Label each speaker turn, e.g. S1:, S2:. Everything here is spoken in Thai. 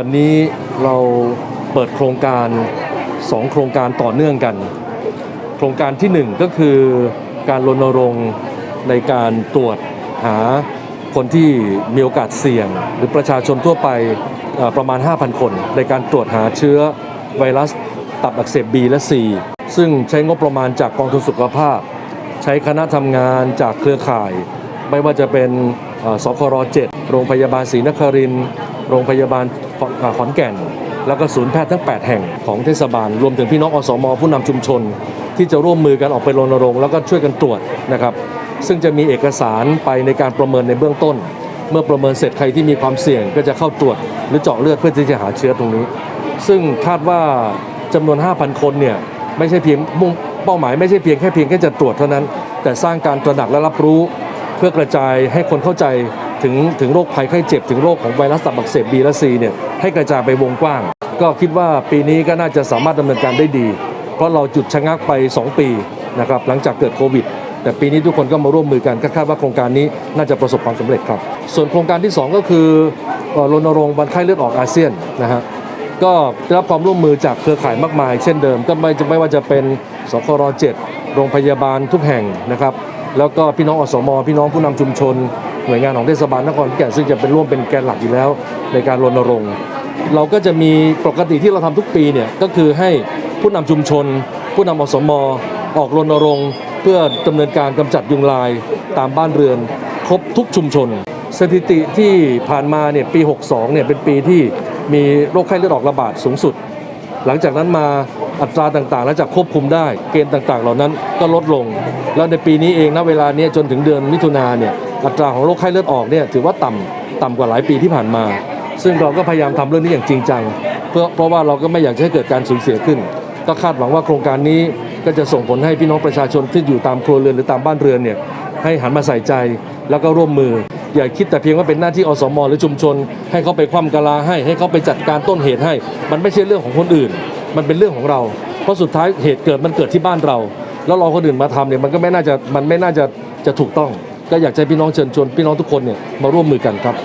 S1: วันนี้เราเปิดโครงการ 2 โครงการต่อเนื่องกัน โครงการทีหนึ่1 ก็คือการรณรงค์ในการตรวจหาคนที่มีโอกาสเสี่ยง หรือประชาชนทั่วไปประมาณ 5,000 คน ในการตรวจหาเชื้อไวรัสตับอักเสบ B และ C ซึ่งใช้งบประมาณจากกองทุนสุขภาพ ใช้คณะทำงานจากเครือข่าย ไม่ว่าจะเป็นสคร7โรงพยาบาลศรีนครินโรงพยาบาล ขอนอ่าขอนแก่น แล้วก็ศูนย์แพทย์ทั้ง 8 แห่งของเทศบาล รวมถึงพี่น้องอสมผู้นำชุมชน ที่จะร่วมมือกันออกไปรณรงค์แล้วก็ช่วยกันตรวจนะครับ ซึ่งจะมีเอกสารไปในการประเมินในเบื้องต้น เมื่อประเมินเสร็จใครที่มีความเสี่ยงก็จะเข้าตรวจ หรือเจาะเลือดเพื่อที่จะหาเชื้อตรงนี้ ซึ่งคาดว่าจำนวน 5,000 คนเนี่ยไม่ใช่เพียงมุ่งเป้าหมายไม่ใช่เพียงแค่เพียงแค่จะตรวจเท่านั้น แต่สร้างการตระหนักและรับรู้ เพื่อกระจายให้คนเข้าใจ ถึงถึงโรคภัยไข้เจ็บ ถึงโรคของไวรัสตับอักเสบบีและซีเนี่ยให้กระจายไปวงกว้าง ก็คิดว่าปีนี้ก็น่าจะสามารถดำเนินการได้ดี เพราะเราจุดชะงักไป 2 ปีนะครับหลังจากเกิดโควิด แต่ปีนี้ทุกคนก็มาร่วมมือกันคาดว่าโครงการนี้น่าจะประสบความสำเร็จครับ ส่วนโครงการที่ 2 ก็คือรณรงค์วันไข้เลือดออกอาเซียนนะฮะก็ได้รับความร่วมมือจากเครือข่ายมากมาย เช่นเดิมก็ไม่จะไม่ว่าจะเป็นสคร7โรงพยาบาลทุกแห่งนะครับ แล้วก็พี่น้องอสม พี่น้องผู้นำชุมชน หน่วยงานของเทศบาลนครขอนแก่นซึ่งจะเป็นร่วมเป็นแกนหลักอยู่แล้ว ในการรณรงค์ เราก็จะมีปกติที่เราทำทุกปีเนี่ยก็คือให้ผู้นำชุมชน ผู้นำอสมออกรณรงค์เพื่อดำเนินการกำจัดยุงลายตามบ้านเรือน ครบทุกชุมชน สถิติที่ผ่านมาเนี่ยปี 62เนี่ยเป็นปีที่มีโรคไข้เลือดออกระบาดสูงสุด หลังจากนั้นมาอัตราต่างๆ หลังจากควบคุมได้เกณฑ์ต่างๆ เหล่านั้นก็ลดลง แล้วในปีนี้เองณเวลาเนี้ยจนถึงเดือนมิถุนาเนี่ย อัตราของโรคไข้เลือดออกเนี่ยถือว่าต่ำต่ำกว่าหลายปีที่ผ่านมา ซึ่งเราก็พยายามทำเรื่องนี้อย่างจริงจัง เพื่อเพราะว่าเราก็ไม่อยากจะให้เกิดการสูญเสียขึ้น ก็คาดหวังว่าโครงการนี้ก็จะส่งผลให้พี่น้องประชาชนที่อยู่ตามครัวเรือนหรือตามบ้านเรือนเนี่ยให้หันมาใส่ใจแล้วก็ร่วมมือ อย่าคิดแต่เพียงว่าเป็นหน้าที่อสมหรือชุมชน ให้เขาไปคว่ำกะลาให้ ให้เขาไปจัดการต้นเหตุให้ มันไม่ใช่เรื่องของคนอื่น มันเป็นเรื่องของเรา เพราะสุดท้ายเหตุเกิดมันเกิดที่บ้านเรา แล้วเราคนอื่นมาทำเนี่ยมันก็ไม่น่าจะมันไม่น่าจะจะถูกต้อง ก็อยากให้พี่น้องเชิญชวนพี่น้องทุกคนเนี่ยมาร่วมมือกันครับ